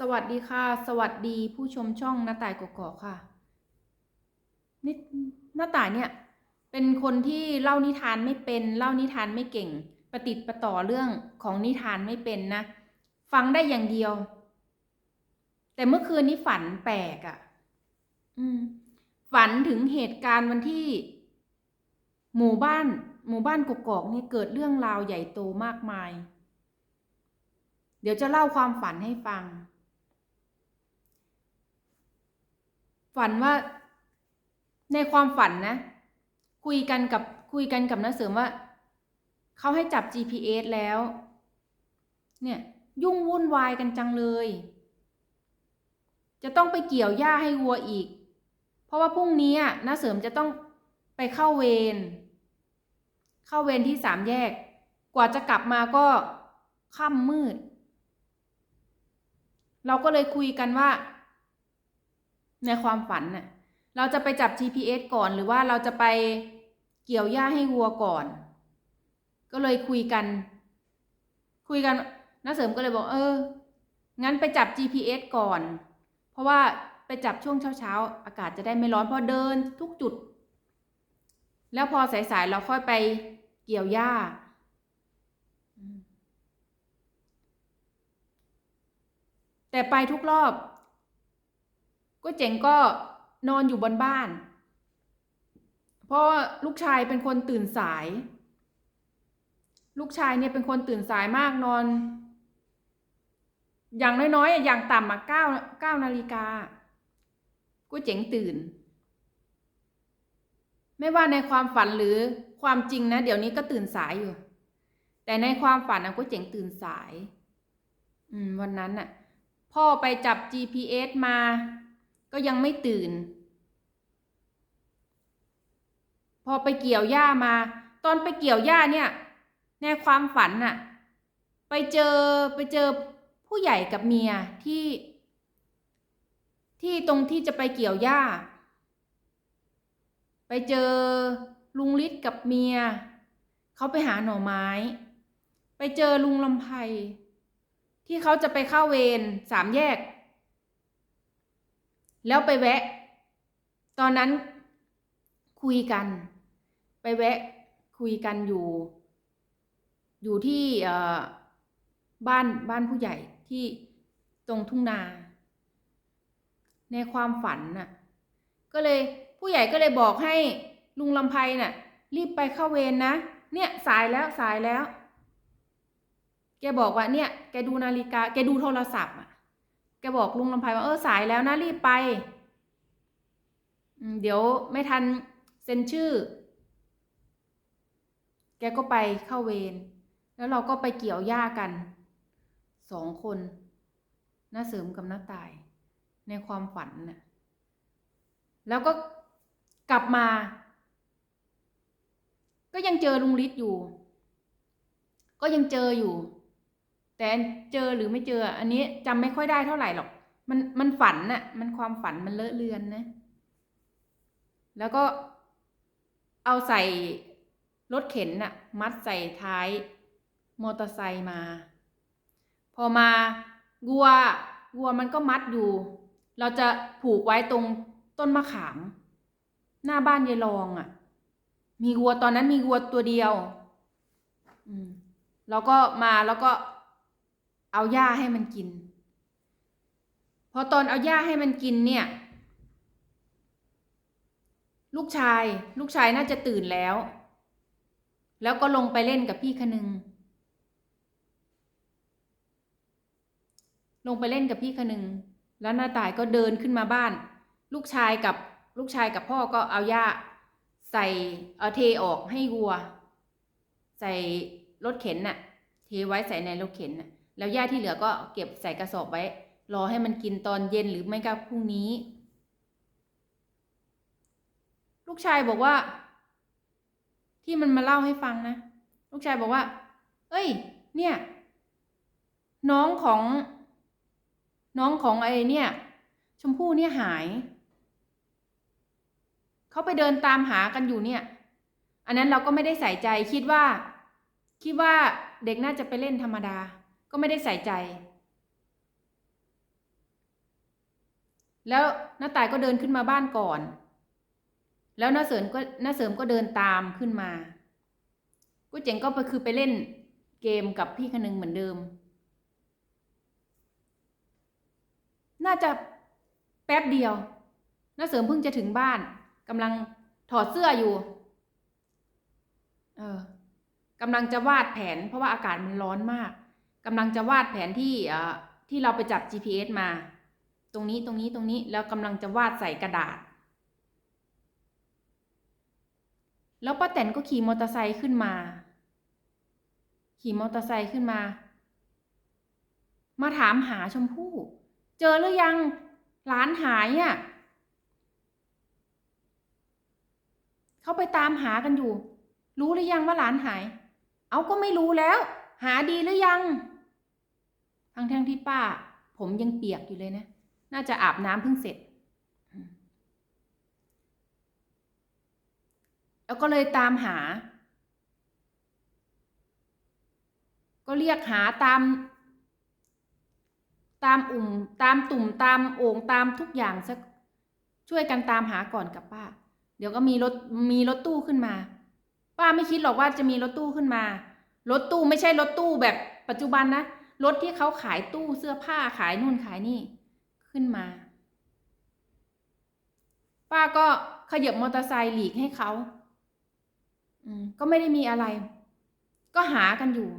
สวัสดีค่ะ สวัสดีผู้ชมช่องหน้าต่ายกกอกค่ะนี่หน้าต่ายเนี่ย เป็นคนที่เล่านิทานไม่เป็น เล่านิทานไม่เก่ง ประติดประต่อเรื่องของนิทานไม่เป็นนะ ฟังได้อย่างเดียว แต่เมื่อคืนนี้ฝันแปลกอะ่ะ อืม ฝันถึงเหตุการณ์วันที่ หมู่บ้าน หมู่บ้านกกอกนี่เกิดเรื่องราวใหญ่โตมากมาย เดี๋ยวจะเล่าความฝันให้ฟัง ฝันว่า ในความฝันนะ คุยกันกับคุยกันกับน้าเสริมว่าเขาให้จับ GPS แล้ว เนี่ย ยุ่งวุ่นวายกันจังเลย จะต้องไปเกี่ยวหญ้าให้วัวอีก เพราะว่าพรุ่งนี้อะน้าเสริมจะต้องไปเข้าเวรเข้าเวรที่สามแยก กว่าจะกลับมาก็ค่ำมืด เราก็เลยคุยกันว่า ในความฝันน่ะเราจะไปจับ GPS ก่อนหรือว่าเราจะไปเกี่ยวหญ้าให้วัวก่อน ก็เลยคุยกัน คุยกันน้าเสริมก็เลยบอก เออ งั้นไปจับ GPS ก่อน เพราะว่าไปจับช่วงเช้าๆ อากาศจะได้ไม่ร้อนเพราะเดินทุกจุด แล้วพอสายๆเราค่อยไปเกี่ยวหญ้า แต่ไปทุกรอบ ก็เจ๋งก็นอนอยู่บนบ้าน เพราะว่าลูกชายเป็นคนตื่นสาย ลูกชายเนี่ยเป็นคนตื่นสายมากนอน อย่างน้อยๆออย่างต่ำอะเก้าเก้านาฬิกาก็เจ๋งตื่น ไม่ว่าในความฝันหรือความจริงนะ เดี๋ยวนี้ก็ตื่นสายอยู่ แต่ในความฝันอะก็เจ๋งตื่นสาย อืม วันนั้นน่ะ พ่อไปจับ GPS มา ก็ยังไม่ตื่น พอไปเกี่ยวหญ้ามา ตอนไปเกี่ยวหญ้าเนี่ย ในความฝันน่ะ ไปเจอไปเจอผู้ใหญ่กับเมียที่ ที่ตรงที่จะไปเกี่ยวหญ้า ไปเจอลุงฤทธิ์กับเมีย เขาไปหาหน่อไม้ ไปเจอลุงลำไพที่เขาจะไปเข้าเวรสามแยก แล้วไปแวะ ตอนนั้นคุยกัน ไปแวะคุยกันอยู่ อยู่ที่บ้านบ้านผู้ใหญ่ที่ตรงทุ่งนา ในความฝันน่ะ ก็เลยผู้ใหญ่ก็เลยบอกให้ลุงลำไพน่ะ รีบไปเข้าเวรนนะเนี่ยสายแล้วสายแล้ว แกบอกว่าเนี่ย แกดูนาฬิกา แกดูโทรศัพท์อะ แกบอกลุงลำไพว่าเออสายแล้วนะรีบไป เดี๋ยวไม่ทันเซ็นชื่อ แกก็ไปเข้าเวร แล้วเราก็ไปเกี่ยวหญ้ากัน สองคนน้าเสริมกับน้าตาย ในความฝันน่ะ แล้วก็กลับมา ก็ยังเจอลุงฤทธิ์อยู่ ก็ยังเจออยู่ แต่เจอหรือไม่เจอ อันนี้จำไม่ค่อยได้เท่าไหร่หรอก มันมันฝันน่ะ มันความฝันมันเลอะเลือนนะ แล้วก็เอาใส่รถเข็นน่ะ มัดใส่ท้ายมอเตอร์ไซค์มา พอมาวัววัวมันก็มัดอยู่ เราจะผูกไว้ตรงต้นมะขาม หน้าบ้านยายรองอะ่ะ มีวัวตอนนั้นมีวัวตัวเดียว อืมแล้วก็มาแล้วก็ เอาหญ้าให้มันกิน พอตอนเอาหญ้าให้มันกินเนี่ย ลูกชาย ลูกชายน่าจะตื่นแล้ว แล้วก็ลงไปเล่นกับพี่คนนึง ลงไปเล่นกับพี่คนนึง แล้วหน้าตายก็เดินขึ้นมาบ้าน ลูกชายกับลูกชายกับพ่อก็เอาหญ้าใส่เอาเทออกให้วัว ใส่รถเข็นน่ะ เทไว้ใส่ในรถเข็นน่ะ แล้วหญ้าที่เหลือก็เก็บใส่กระสอบไว้ รอให้มันกินตอนเย็นหรือไม่ก็พรุ่งนี้ ลูกชายบอกว่า ที่มันมาเล่าให้ฟังนะ ลูกชายบอกว่า เอ้ย เนี่ย น้องของ น้องของไอ้เนี่ย ชมพู่เนี่ยหายเขาไปเดินตามหากันอยู่เนี่ย อันนั้นเราก็ไม่ได้ใส่ใจคิดว่า คิดว่าเด็กน่าจะไปเล่นธรรมดา ก็ไม่ได้ใส่ใจ แล้วน้าตายก็เดินขึ้นมาบ้านก่อน แล้วน้าเสริมก็น้าเสริมก็เดินตามขึ้นมากูเจ๋งก็ไปคือไปเล่นเกมกับพี่คนนึงเหมือนเดิม น่าจะแป๊บเดียวน้าเสริมเพิ่งจะถึงบ้านกำลังถอดเสื้ออยู่ เออกำลังจะวาดแผนเพราะว่าอากาศมันร้อนมาก กำลังจะวาดแผนที่ที่เราไปจับ GPS มา ตรงนี้ตรงนี้ตรงนี้แล้วกำลังจะวาดใส่กระดาษ แล้วป้าแตนก็ขี่มอเตอร์ไซค์ขึ้นมา ขี่มอเตอร์ไซค์ขึ้นมา มาถามหาชมพู่ เจอหรือยังหลานหายอะเขาไปตามหากันอยู่ รู้หรือยังว่าหลานหาย เอาก็ไม่รู้แล้ว หาดีหรือยัง ทั้งทั้งๆที่ป้า ผมยังเปียกอยู่เลยนะ น่าจะอาบน้ำเพิ่งเสร็จ แล้วก็เลยตามหา ก็เรียกหาตาม ตามอุ่ม ตามตุ่มตามโอ่งตามทุกอย่างสักช่วยกันตามหาก่อนกับป้า เดี๋ยวก็มีรถมีรถตู้ขึ้นมา ป้าไม่คิดหรอกว่าจะมีรถตู้ขึ้นมา รถตู้ไม่ใช่รถตู้แบบปัจจุบันนะ รถที่เขาขายตู้เสื้อผ้าขายนู่นขายนี่ขึ้นมา ป้าก็ขยับมอเตอร์ไซค์หลีกให้เขาอืมก็ไม่ได้มีอะไร ก็หากันอยู่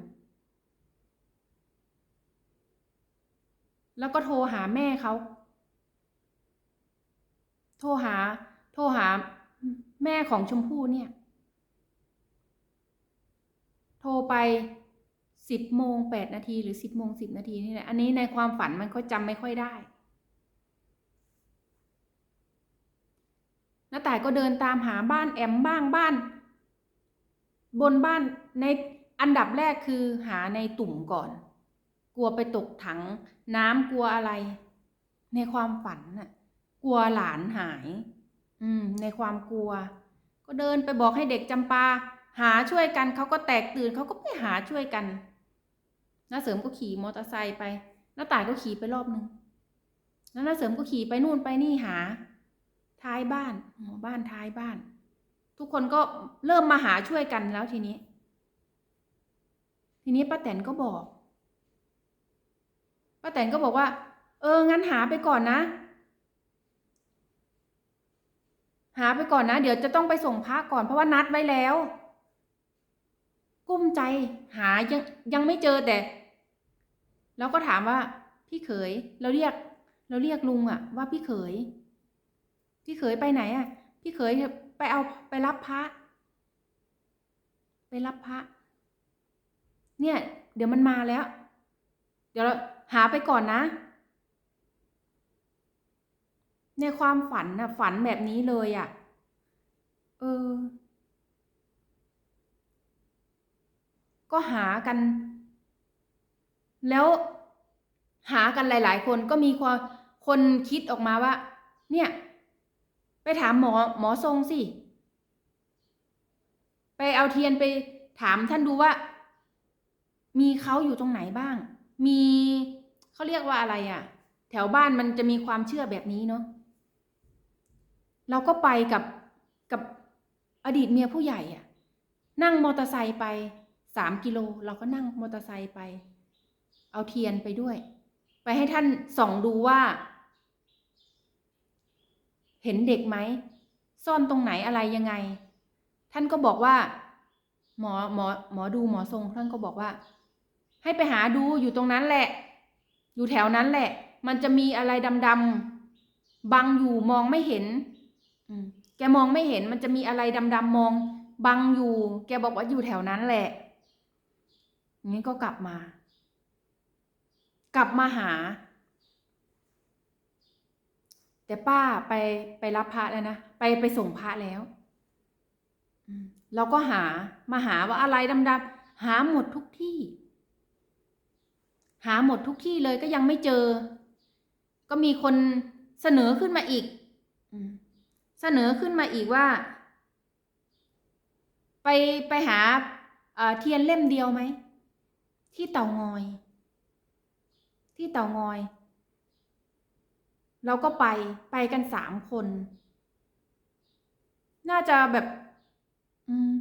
แล้วก็โทรหาแม่เขาโทรหา โทรหาแม่ของชมพู่เนี่ย โทรไป สิบโมงแปดนาทีหรือสิบโมงสิบนาทีนี่แหละอันนี้ในความฝันมันก็จำไม่ค่อยได้น้าต่ายก็เดินตามหาบ้านแอมบ้างบ้าน บนบ้านในอันดับแรกคือหาในตุ่มก่อน กลัวไปตกถัง น้ำกลัวอะไร ในความฝันน่ะ กลัวหลานหาย อืม ในความกลัว ก็เดินไปบอกให้เด็กจำปาหาช่วยกันเขาก็แตกตื่นเขาก็ไปหาช่วยกัน น้าเสริมก็ขี่มอเตอร์ไซค์ไปน้าต่ายก็ขี่ไปรอบนึงแล้วน้าเสริมก็ขี่ไปนู่นไปนี่หา ท้ายบ้านหมู่บ้านท้ายบ้าน ทุกคนก็เริ่มมาหาช่วยกันแล้วทีนี้ ทีนี้ป้าแตนก็บอกป้าแตนก็บอกว่า เอองั้นหาไปก่อนนะ หาไปก่อนนะ เดี๋ยวจะต้องไปส่งพระก่อนเพราะว่านัดไว้แล้ว กุ้มใจหายังยังไม่เจอแต่เราก็ถามว่า พี่เขยเราเรียก เราเรียกลุงอะว่าพี่เขย พี่เขยไปไหนอะพี่เขยไปเอาไปรับพระ ไปรับพระ เนี่ย เดี๋ยวมันมาแล้ว เดี๋ยวเราหาไปก่อนนะ ในความฝันนะฝันแบบนี้เลยอะ่ะเออ ก็หากัน แล้วหากันหลาย ๆ คนก็มีคนคนคิดออกมาว่า เนี่ย ไปถามหมอหมอทรงสิ ไปเอาเทียนไปถามท่านดูว่า มีเขาอยู่ตรงไหนบ้าง มีเขาเรียกว่าอะไรอะ่ะ แถวบ้านมันจะมีความเชื่อแบบนี้เนาะเราก็ไปกับกับอดีตเมียผู้ใหญ่อะนั่งมอเตอร์ไซค์ไป สามกิโลเราก็นั่งมอเตอร์ไซค์ไป เอาเทียนไปด้วย ไปให้ท่านส่องดูว่า เห็นเด็กไหม ซ่อนตรงไหนอะไรยังไง ท่านก็บอกว่า หมอหมอหมอดูหมอทรงท่านก็บอกว่า ให้ไปหาดูอยู่ตรงนั้นแหละ อยู่แถวนั้นแหละ มันจะมีอะไรดำๆบังอยู่มองไม่เห็นแกมองไม่เห็นมันจะมีอะไรดำๆมอง บังอยู่ แกบอกว่าอยู่แถวนั้นแหละ งี้ก็กลับมา กลับมาหา แต่ป้าไปไปรับพระแล้วนะ ไปไปส่งพระแล้วเราก็หามาหาว่าอะไรดำๆหาหมดทุกที่ หาหมดทุกที่เลยก็ยังไม่เจอ ก็มีคนเสนอขึ้นมาอีกเสนอขึ้นมาอีกว่า ไปไปหาเทียนเล่มเดียวไหม ที่เต่างอย ที่เต่างอย เราก็ไปไปกันสามคน น่าจะแบบอืม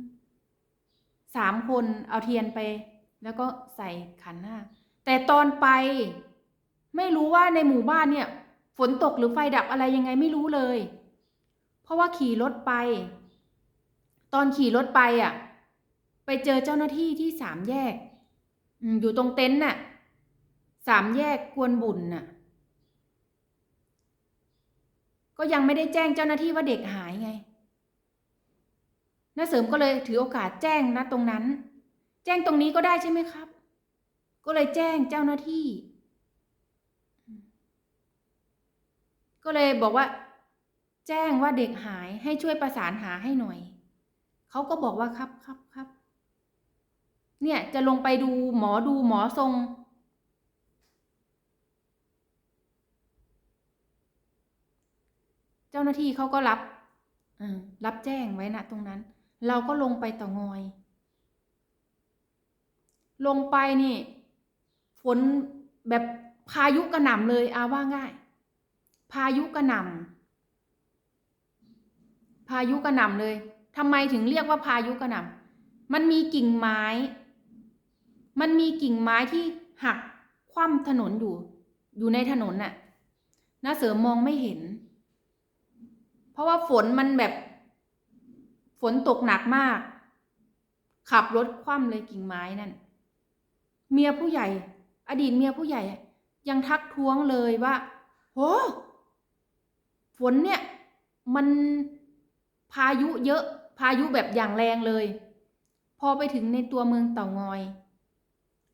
สามคนเอาเทียนไป แล้วก็ใส่ขันห้าแต่ตอนไป ไม่รู้ว่าในหมู่บ้านเนี่ย ฝนตกหรือไฟดับอะไรยังไงไม่รู้เลย เพราะว่าขี่รถไป ตอนขี่รถไปอะ ไปเจอเจ้าหน้าที่ที่สามแยก อยู่ตรงเต็นท์น่ะ สามแยกกวนบุญน่ะ ก็ยังไม่ได้แจ้งเจ้าหน้าที่ว่าเด็กหายไงน้าเสริมก็เลยถือโอกาสแจ้งนะตรงนั้น แจ้งตรงนี้ก็ได้ใช่ไหมครับ ก็เลยแจ้งเจ้าหน้าที่ ก็เลยบอกว่า แจ้งว่าเด็กหายให้ช่วยประสานหาให้หน่อยเขาก็บอกว่าครับครับครับ เนี่ยจะลงไปดูหมอดูหมอทรง เจ้าหน้าที่เขาก็รับรับแจ้งไว้นะตรงนั้น เราก็ลงไปต่องอย ลงไปนี่ฝนแบบพายุกระหน่ำเลยอาว่าง่าย พายุกระหน่ำพายุกระหน่ำเลยทำไมถึงเรียกว่าพายุกระหน่ำมันมีกิ่งไม้ มันมีกิ่งไม้ที่หักคว่ำถนนอยู่ อยู่ในถนนน่ะน้าเสริมมองไม่เห็น เพราะว่าฝนมันแบบ ฝนตกหนักมาก ขับรถคว่ำเลยกิ่งไม้นั่น เมียผู้ใหญ่ อดีตเมียผู้ใหญ่ ยังทักท้วงเลยว่าโหฝนเนี่ย มันพายุเยอะ พายุแบบอย่างแรงเลย พอไปถึงในตัวเมืองเต่างอย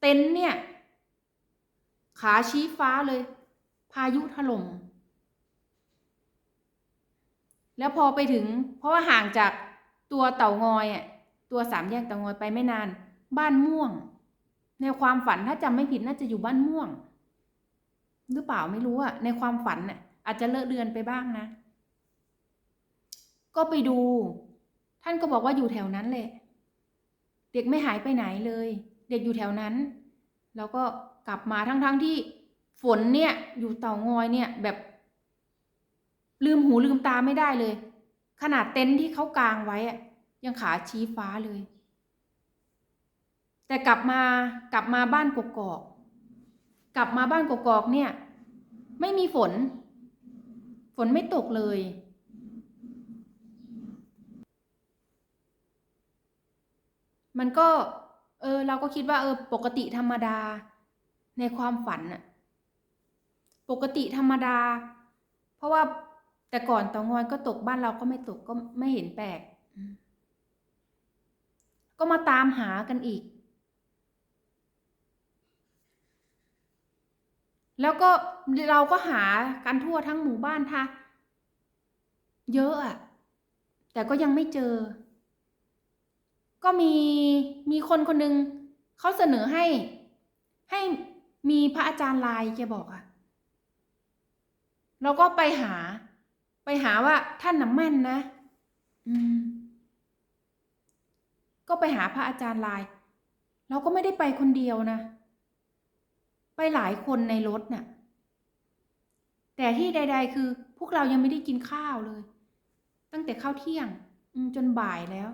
เต็นท์เนี่ย ขาชี้ฟ้าเลย พายุถล่มแล้วพอไปถึง เพราะว่าห่างจากตัวเต่างอยอะตัวสามแยกเต่างอยไปไม่นาน บ้านม่วง ในความฝันถ้าจำไม่ผิดน่าจะอยู่บ้านม่วง หรือเปล่าไม่รู้อะในความฝันน่ะอาจจะเลอะเลือนไปบ้างนะ ก็ไปดู ท่านก็บอกว่าอยู่แถวนั้นแหละเด็กไม่หายไปไหนเลย เด็กอยู่แถวนั้น แล้วก็กลับมาทั้งๆทที่ฝนเนี่ยอยู่เต่างอยเนี่ยแบบ ลืมหูลืมตาไม่ได้เลย ขนาดเต็นท์ที่เขากางไว้อะยังขาชี้ฟ้าเลย แต่กลับมากลับมาบ้านกกอก กลับมาบ้านกกอกเนี่ย ไม่มีฝน ฝนไม่ตกเลยมันก็ เออ เราก็คิดว่าเออ ปกติธรรมดา ในความฝันอะปกติธรรมดา เพราะว่าแต่ก่อนเตางอยก็ตกบ้านเราก็ไม่ตกก็ไม่เห็นแปลกก็มาตามหากันอีก แล้วก็เราก็หากันทั่วทั้งหมู่บ้านท่ะเยอะอะแต่ก็ยังไม่เจอ ก็มีมีคนคนหนึ่งเขาเสนอให้ให้มีพระอาจารย์ลายแกบอกอะเราก็ไปหา ไปหาว่าท่านน่ะแม่นนะ อืม ก็ไปหาพระอาจารย์ลาย เราก็ไม่ได้ไปคนเดียวนะ ไปหลายคนในรถน่ะ แต่ที่ใด ๆ คือ พวกเรายังไม่ได้กินข้าวเลย ตั้งแต่ข้าวเที่ยงจนบ่ายแล้ว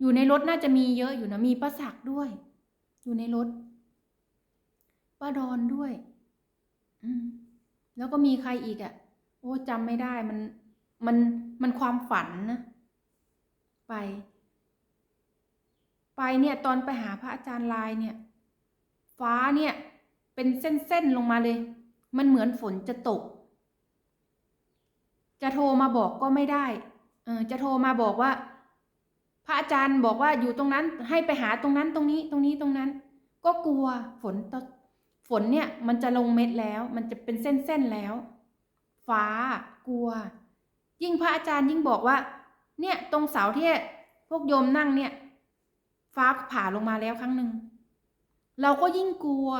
อยู่ในรถน่าจะมีเยอะอยู่นะมีป้าศักด้วย อยู่ในรถป้าดอนด้วย อืม แล้วก็มีใครอีกอะ่ะ โอ้จำไม่ได้มันมันมันความฝันนะ ไป ไปเนี่ย ตอนไปหาพระอาจารย์ลายเนี่ย ฟ้าเนี่ย เป็นเส้นๆลงมาเลย มันเหมือนฝนจะตก จะโทรมาบอกก็ไม่ได้ เออจะโทรมาบอกว่า ระอาจารย์บอกว่าอยู่ตรงนั้นให้ไปหาตรงนั้นตรงนี้ตรงนี้ตรงนั้น ก็กลัวฝนตฝนเนี่ยมันจะลงเม็ดแล้ว มันจะเป็นเส้นๆแล้ว ฟ้ากลัว ยิ่งพระอาจารย์ยิ่งบอกว่า เนี่ยตรงเสาที่พวกโยมนั่งเนี่ย ฟ้าผ่าลงมาแล้วครั้งหนึ่งเราก็ยิ่งกลัว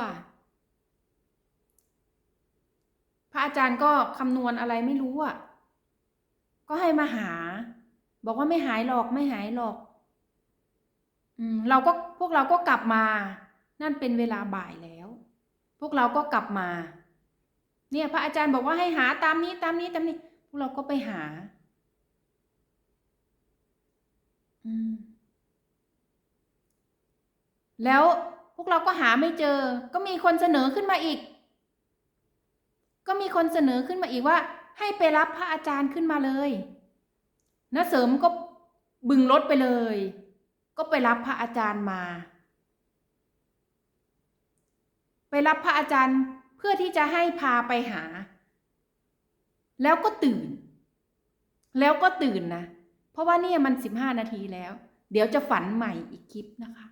พระอาจารย์ก็คำนวณอะไรไม่รู้อะก็ให้มาหา บอกว่าไม่หายหรอกไม่หายหรอก อืม เราก็พวกเราก็กลับมา นั่นเป็นเวลาบ่ายแล้ว พวกเราก็กลับมา เนี่ย พระอาจารย์บอกว่าให้หาตามนี้ตามนี้ตามนี้ พวกเราก็ไปหา อืม แล้วพวกเราก็หาไม่เจอ ก็มีคนเสนอขึ้นมาอีก ก็มีคนเสนอขึ้นมาอีกว่า ให้ไปรับพระอาจารย์ขึ้นมาเลย นะเสริมก็บึงรถไปเลย ก็ไปรับพระอาจารย์มา ไปรับพระอาจารย์เพื่อที่จะให้พาไปหา แล้วก็ตื่น แล้วก็ตื่นนะ เพราะว่าเนี่ยมันสิบห้านาทีแล้ว เดี๋ยวจะฝันใหม่อีกคลิปนะคะ